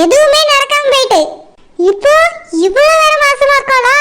எதுவுமே நடக்காம போயிட்டு. இப்போ இவ்வளவு வேற மாசமா இருக்காளா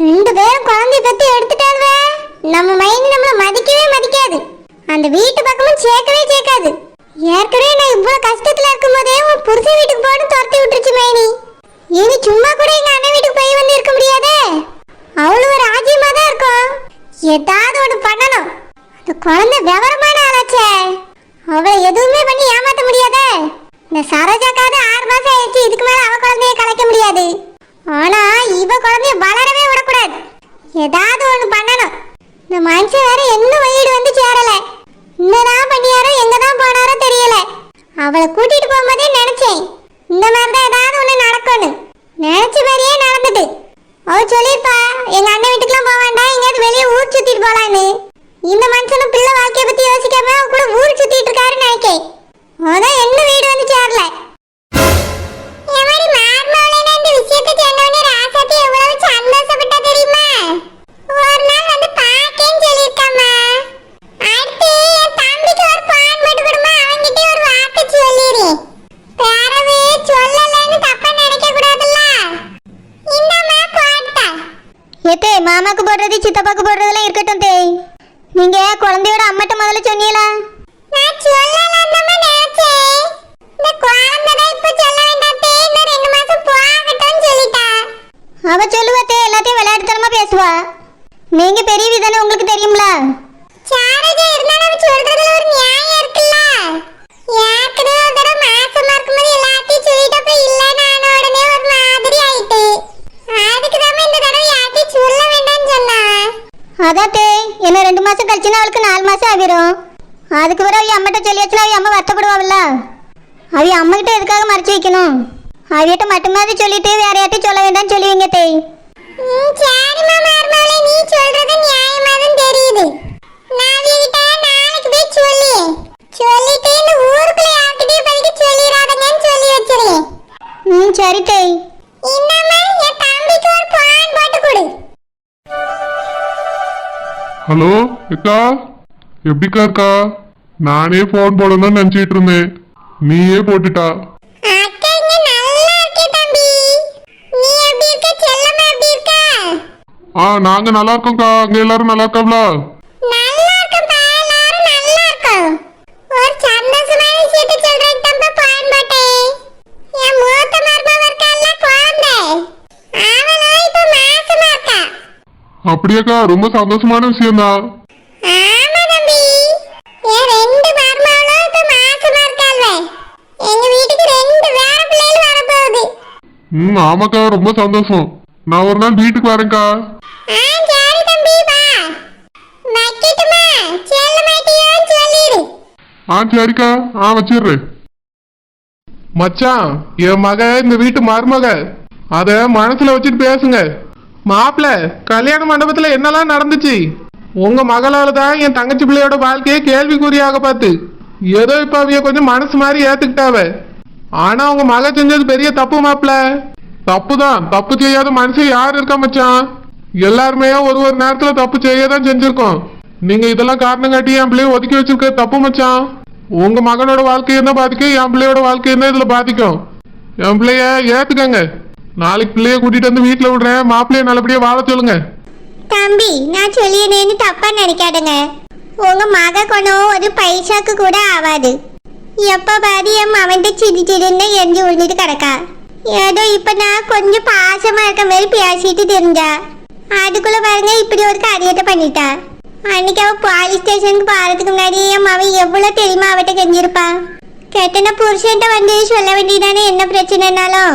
ரெண்டு பேரும் குழந்தைய பத்தி எடுத்துட்டாலுவே நம்ம மைண்ட் நம்மள மதிக்கவே மதிக்காது. அந்த வீட்டு பக்கமும் சேர்க்கவே சேர்க்காது. ஏற்கனவே நான் இவ்வளவு கஷ்டத்துல இருக்கும் போதே உன் புருஷன் வீட்டுக்கு போட்டு துரத்தி விட்டுருச்சு மைனி. இனி சும்மா கூட எங்க அண்ணன் வீட்டுக்கு போய் வந்து இருக்க முடியாதே? அவ்வளவு ஒரு ராஜ்யமா தான் இருக்கும். ஏதாவது ஒண்ணு பண்ணணும். அந்த குழந்தை விவரமான ஆளாச்சே. அவளை எதுவுமே பண்ணி ஏமாத்த முடியாதே. இந்த சரோஜாக்காவது ஆறு மாசம் ஆயிடுச்சு இதுக்கு மேல அவ குழந்தைய கலைக்க முடியாது ஆனா இவ குழந்தைய வளரவே விடக்கூடாது ஏதாவது ஒண்ணு பண்ணணும் இந்த மனுஷன் வேற இன்னும் வீடு வந்து சேரல என்னதான் பண்ணியாரோ எங்க தான் போனாரோ தெரியல அவளை கூட்டிட்டு சொல்லிட்டா. அவ சொல்லுவா தே எல்லாத்தையும் விளையாட்டுத்தனமா பேசுவா? நீங்க பெரியவி தானே உங்களுக்கு தெரியும்ல? சாரஜா இருந்தாலும் சொல்றதுல ஒரு நியாயம் அவ அம்மாட்ட சொல்லியாச்சுன்னா அவ அம்மா வருத்தப்படுவாள்ல அவ அம்மா கிட்ட எதுக்காக மறைச்சு வைக்கணும்? அவியிட்ட மட்டுமாதிரி சொல்லிட்டு வேற யார்ட்டையும் சொல்ல வேண்டாம்னு சொல்லுவீங்க தேய் ம், சரிம்மா மருமகளே நீ சொல்றது நியாயமா தான் தெரியுது. நான் அவகிட்ட நாளைக்கு போய் சொல்லி சொல்லிட்டு இந்த ஊருக்குள்ள யார்கிட்டயும் பதிக்கு சொல்லிடாதங்கன்னு சொல்லி வச்சிருக்கேன். ம் சரி தேய் இன்னமா என் தம்பிக்கு ஒரு பான் போட்டு கொடு. ஹலோ அக்கா எப்படிக்கா இருக்கா? நானே ஃபோன் போடணும்னு நினச்சிட்டு இருந்தேன் நீயே போட்டுட்டா. ஆ நாங்க நல்லா இருக்கோம்க்கா. அங்க எல்லாரும் நல்லா இருக்காங்களா? நல்லா இருக்கேன்ப்பா. எல்லாரும் நல்லா இருக்கோம் ஒரு சந்தோஷமான விஷயத்தை சொல்றேன் தம்பா பான் போட்டேன் என் மூத்த மருமக இருக்கால்ல குழந்தை அவளும் இப்ப மாசமா இருக்கா அப்படியாக்கா ரொம்ப சந்தோஷமான விஷயம்தான் ஆமா தம்பி என் ரெண்டு மருமகளும் இப்ப மாசமா இருக்காள்வே எங்க வீட்டுக்கு ரெண்டு வேற பிள்ளைகள் வரப்போகுது ம் ஆமாக்கா ரொம்ப சந்தோஷம். நான் ஒரு நாள் வீட்டுக்கு வரேன்க்கா. ஆ சரிக்கா. ஆ வச்சிடுறேன். மச்சான் என் மக இந்த வீட்டு மருமக. அத மனசுல வச்சுட்டு பேசுங்க. மாப்பிள கல்யாண மண்டபத்துல என்னெல்லாம் நடந்துச்சு? உங்க மகளால தான் என் தங்கச்சி பிள்ளையோட வாழ்க்கையே கேள்விக்குறியாக பார்த்து ஏதோ இப்ப அவிய கொஞ்சம் மனசு மாதிரி ஏத்துக்கிட்டாவ. ஆனா அவங்க மக செஞ்சது பெரிய தப்பு மாப்பிள தப்பு தான் தப்பு செய்யாத மனுஷன் யார் இருக்கா மச்சான்? எல்லாருமே ஒரு ஒரு நேரத்துல தப்பு செய்ய தான் செஞ்சிருக்கோம். நீங்க இதெல்லாம் காரணம் காட்டி என் பிள்ளைய ஒதுக்கி வச்சிருக்க தப்பு மச்சான். உங்க மகனோட வாழ்க்கையை தான் பாதிக்கும் என் பிள்ளையோட வாழ்க்கை என்ன இதுல பாதிக்கும்? என் பிள்ளைய ஏத்துக்கங்க. நாளைக்கு பிள்ளைய கூட்டிட்டு வந்து வீட்டுல விடுறேன். மாப்பிள்ளைய நல்லபடியா வாழ சொல்லுங்க. தம்பி நான் சொல்லியனேன்னு தப்பா நினைக்காதுங்க. உங்க மக குணம் ஒரு பைசாக்கு கூட ஆகாது எப்போ பாரு என் மவன்ட்டு சிடி சிடின்னு எரிஞ்சு விழுந்துட்டு கிடக்கா. ஏதோ இப்போ நான் கொஞ்சம் பாசமாக இருக்க மாதிரி பேசிட்டு தெரிஞ்சா? அதுக்குள்ள பாருங்க இப்படி ஒரு காரியத்தை பண்ணிட்டா. அன்னைக்கு அவள் போலீஸ் ஸ்டேஷனுக்கு போகிறதுக்கு முன்னாடி என் மவன் எவ்வளவு தெரியுமா அவட்ட கெஞ்சிருப்பா? கெட்டன புருஷன்ட்ட வந்து சொல்ல வேண்டியதானே என்ன பிரச்சனைனாலும்?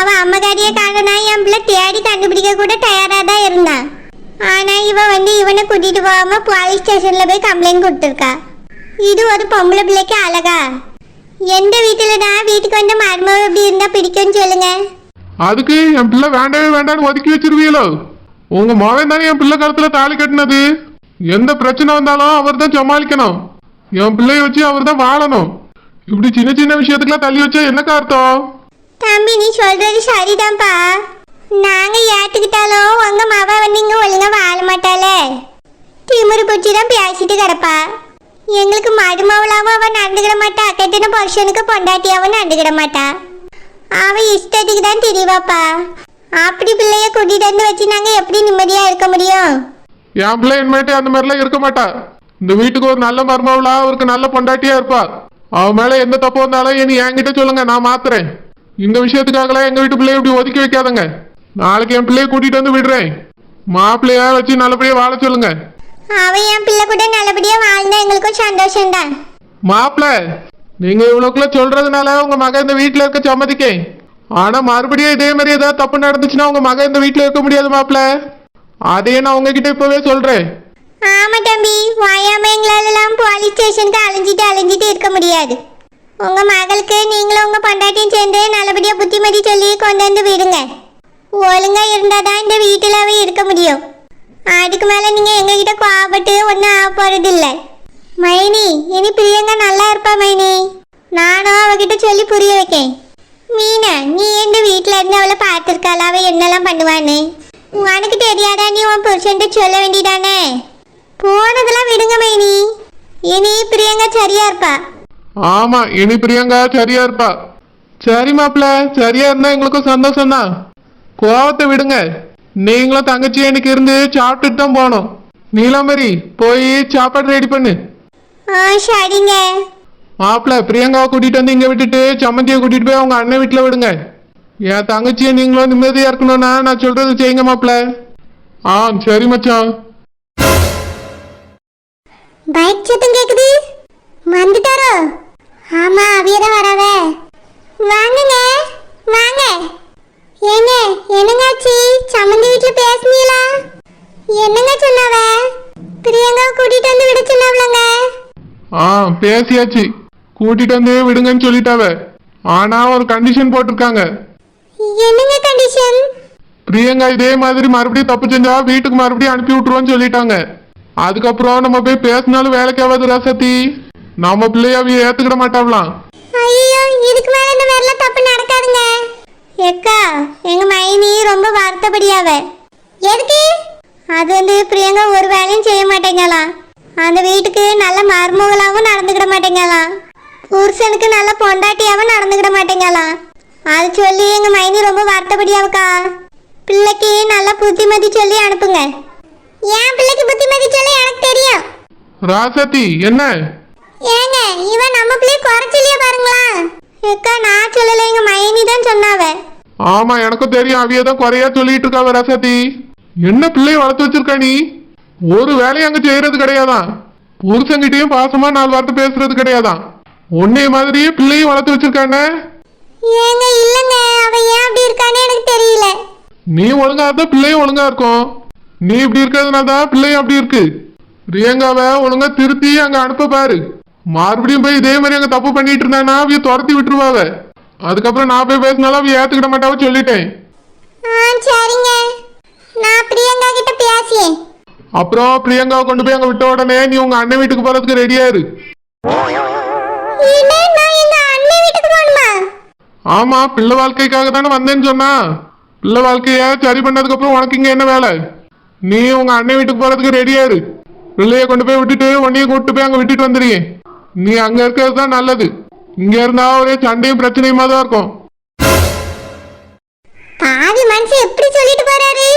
அவன் அம்மகாரியை காரணனா என் பிள்ளை தேடி கண்டுபிடிக்க கூட தயாராக தான் இருந்தான் ஆனால் இவன் வந்து இவனை கூட்டிகிட்டு போகாமல் போலீஸ் ஸ்டேஷனில் போய் கம்ப்ளைண்ட் கொடுத்துருக்கா. இது ஒரு பொம்பளை பிள்ளைக்கு அழகா? எந்த வீட்டுல தான் வீட்டுக்கு வந்த மருமக எப்படி இருந்தா பிடிக்கும்னு சொல்லுங்க. அதுக்கு என் பிள்ளை வேண்டவே வேண்டாம்னு ஒதுக்கி வச்சிருவீங்களோ உங்க மகன் தானே என் பிள்ளை கழுத்துல தாலி கட்டினது? எந்த பிரச்சனை வந்தாலும் அவர் தான் சமாளிக்கணும். என் பிள்ளைய வச்சு அவர் தான் வாழணும். இப்படி சின்ன சின்ன விஷயத்துக்குலாம் தள்ளி வச்சா என்னக்கா அர்த்தம்? தம்பி நீ சொல்றது சரிதான்ப்பா. நாங்க ஏத்துக்கிட்டாலும் உங்க மவ வந்து இங்க ஒழுங்கா வாழ மாட்டாளே. திமிரு தான் பேசிட்டு கிடப்பா. எங்களுக்கு மருமவளாவும் அவன் நடந்துக்கிட மாட்டா. கட்டின புருஷனுக்கு பொண்டாட்டியாவும் நடந்துக்கிட மாட்டா. அவ இஷ்டத்துக்கு தான் தெரியவாப்பா அப்படி பிள்ளைய கூட்டிட்டு வந்து வச்சு நாங்க எப்படி நிம்மதியா இருக்க முடியும்? என் பிள்ளை இனிமேட்டு அந்த மாதிரிலாம் இருக்க மாட்டா. இந்த வீட்டுக்கு ஒரு நல்ல மருமவளா அவருக்கு நல்ல பொண்டாட்டியா இருப்பா. அவன் மேல எந்த தப்பு வந்தாலும் இனி என்கிட்ட சொல்லுங்க நான் மாத்துறேன். இந்த விஷயத்துக்காகலாம் எங்க வீட்டு பிள்ளைய இப்படி ஒதுக்கி வைக்காதங்க. நாளைக்கு என் பிள்ளைய கூட்டிட்டு வந்து விடுறேன். மாப்பிள்ளையா வச்சு நல்லபடியா வாழ சொல்லுங்க. அவ என் பிள்ளை கூட நல்லபடியா வாழ்ந்தா எங்களுக்கும் சந்தோஷம்தான். மாப்பிள்ள நீங்க இவ்வளவுக்குள்ள சொல்றதுனால உங்க மகன் இந்த வீட்டுல இருக்க சம்மதிக்கேன். ஆனா மறுபடியும் இதே மாதிரி ஏதாவது தப்பு நடந்துச்சுன்னா உங்க மகன் இந்த வீட்டுல இருக்க முடியாது மாப்பிள்ள அதையே நான் உங்ககிட்ட இப்பவே சொல்றேன். ஆமா தம்பி வாயாம எங்களாலலாம் போலீஸ் ஸ்டேஷனுக்கு அலைஞ்சிட்டு அலைஞ்சிட்டு இருக்க முடியாது. உங்க மகளுக்கு நீங்களும் உங்க பொண்டாட்டியும் சேர்ந்து நல்லபடியா புத்திமதி சொல்லி கொண்டு வந்து விடுங்க. ஒழுங்கா இருந்தாதான் இந்த வீட்டுல இருக்க முடியும். அதுக்கு மேல நீங்க எங்க கிட்ட கோவப்பட்டு ஒன்றும் ஆக போறது இல்ல மைனி இனி பிரியங்கா நல்லா இருப்பா மைனி. நானும் அவகிட்ட சொல்லி புரிய வைக்கேன். மீனா நீ எந்த வீட்ல இருந்து அவளை பார்த்துருக்காளா? அவ என்னெல்லாம் பண்ணுவான்னு? உனக்கு தெரியாதா? நீ உன் புருஷன்ட்டு சொல்ல வேண்டியதானே? போனதெல்லாம் விடுங்க மைனி. இனி பிரியங்கா சரியா இருப்பா. ஆமா இனி பிரியங்கா சரியா இருப்பா. சரி மாப்பிள்ள சரியா இருந்தா எங்களுக்கும் சந்தோஷம் தான் கோவத்தை விடுங்க. நீங்களும் தங்கச்சி எனக்கு இருந்து சாப்பிட்டுட்டு தான் போகணும். நீலாம்பரி போய் சாப்பாடு ரெடி பண்ணு. ஆ சரிங்க. மாப்பிள்ள பிரியங்காவை கூட்டிட்டு வந்து இங்க விட்டுட்டு சம்மந்தியை கூட்டிட்டு போய் அவங்க அண்ணன் வீட்டுல விடுங்க. என் தங்கச்சியை நீங்களும் நிம்மதியா இருக்கணும்னா நான் சொல்றது செய்யுங்க மாப்பிள்ள ஆ சரி மச்சான். பைக் சத்தம் கேக்குது? வந்துட்டாரோ? ஆமா அவியதான் வராவே வாங்குங்க வாங்க ஏங்க என்னங்காச்சு சம்மந்தி வீட்டுல பேசுனீங்களா என்னங்க சொன்னாவ பிரியங்காவை கூட்டிட்டு வந்து விட சொன்னாவளங்க பேசியாச்சு. கூட்டிட்டு வந்து விடுங்கன்னு சொல்லிட்டாவ. ஆனா ஒரு கண்டிஷன் போட்டிருக்காங்க. என்னங்க கண்டிஷன் பிரியங்கா இதே மாதிரி மறுபடியும் தப்பு செஞ்சா வீட்டுக்கு மறுபடியும் அனுப்பி விட்டுருவோன்னு சொல்லிட்டாங்க. அதுக்கப்புறம் நம்ம போய் பேசினாலும் வேலைக்கு ஆகாது ராசத்தி நம்ம பிள்ளையாவே ஏத்துக்கிட மாட்டாங்களாம் ஐயோ இதுக்கு மேல இந்த மாதிரிலாம் தப்பு நடக்காதுங்க. எக்கா எங்க மைனி ரொம்ப வருத்தப்படியாவ. எதுக்கு? அது வந்து பிரியங்கா ஒரு வேலையும் செய்ய மாட்டேங்கலாம் அந்த வீட்டுக்கு நல்ல மருமகளாகவும் நடந்துக்கிட மாட்டேங்கலாம் புருஷனுக்கு நல்ல பொண்டாட்டியாவும் நடந்துக்கிட மாட்டேங்கலாம் அது சொல்லி எங்க மைனி ரொம்ப வருத்தப்படியாவுக்கா. பிள்ளைக்கு நல்ல புத்திமதி சொல்லி அனுப்புங்க. என் பிள்ளைக்கு புத்திமதி சொல்லி எனக்கு தெரியும். ராசத்தி என்ன? ஏங்க இவன் நம்ம பிள்ளைய குறைச்சலையே பாருங்களா? அக்கா நான் சொல்லல எங்க மைனி தான் சொன்னாவ. ஆமா எனக்கும் தெரியும். அவிய தான் குறையா சொல்லிட்டு இருக்காவ ராசத்தி என்ன பிள்ளைய வளர்த்து வச்சிருக்க நீ? ஒரு வேலையும் அங்க செய்யறது கிடையாதான். புருஷங்கிட்டயும் பாசமா நாலு வார்த்தை பேசுறது கிடையாதான். உன்னைய மாதிரியே பிள்ளையும் வளர்த்து வச்சிருக்காங்க. ஏங்க இல்லங்க. அவ ஏன் அப்படி இருக்கானே எனக்கு தெரியல. நீ ஒழுங்கா இருந்தா பிள்ளையும் ஒழுங்கா இருக்கும். நீ இப்படி இருக்கிறதுனால தான் பிள்ளையும் அப்படி இருக்கு. பிரியங்காவை ஒழுங்கா திருத்தி அங்க அனுப்ப பாரு. மறுபடியும் போய் இதே மாதிரி அங்க தப்பு பண்ணிட்டு இருந்தானா அவைய துரத்தி விட்டுருவாவ அதுக்கப்புறம் நான் போய் பேசினாலும் அவ ஏத்துக்கிட மாட்டாவ சொல்லிட்டேன். சரிங்க. நான் பிரியங்கா கிட்ட பேசியேன் அப்புறம் பிரியங்காவை கொண்டு போய் அங்க விட்ட உடனே நீ உங்க அண்ணன் வீட்டுக்கு போறதுக்கு ரெடியா இரு ஆமா பிள்ளை வாழ்க்கைக்காக தானே வந்தேன்னு சொன்னா. பிள்ளை வாழ்க்கைய சரி பண்ணதுக்கு அப்புறம் உனக்கு இங்க என்ன வேலை? நீ உங்க அண்ணன் வீட்டுக்கு போறதுக்கு ரெடியா இரு பிள்ளைய கொண்டு போய் விட்டுட்டு உன்னையும் கூட்டு போய் அங்க விட்டுட்டு வந்துடுங்க நீ அங்க இருக்கிறது தான் நல்லது. இங்க இருந்தா ஒரே சண்டையும் பிரச்சனையுமா தான் இருக்கும். பாவி மனுஷன் எப்படி சொல்லிட்டு போறாரு?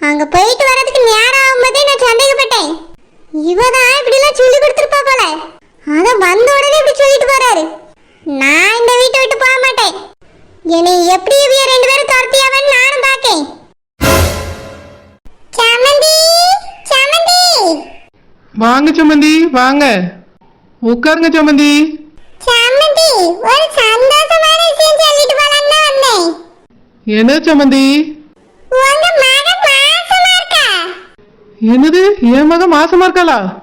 அங்க போயிட்டு வரதுக்கு நேரம் ஆகும்போதே இவதான் இப்படி எல்லாம் சொல்லி கொடுத்துருப்பா போல. அத வந்த உடனே இப்படி சொல்லிட்டு போறாரு. நான் இந்த வீட்டை விட்டு போக மாட்டேன். என்னை எப்படி இவங்க ரெண்டு பேரும் துரத்தியாவன்னு நானும் பாக்கேன் சமந்தி சமந்தி. வாங்க சம்மந்தி வாங்க. உட்காருங்க சம்மந்தி சமந்தி ஒரு சந்தோஷமான விஷயம் சொல்லிட்டு போலான்னு தான் வந்தேன். என்ன சம்மந்தி உங்க மகன் மாசமா இருக்கா என்னது என் மகன் மாசமா இருக்காளா?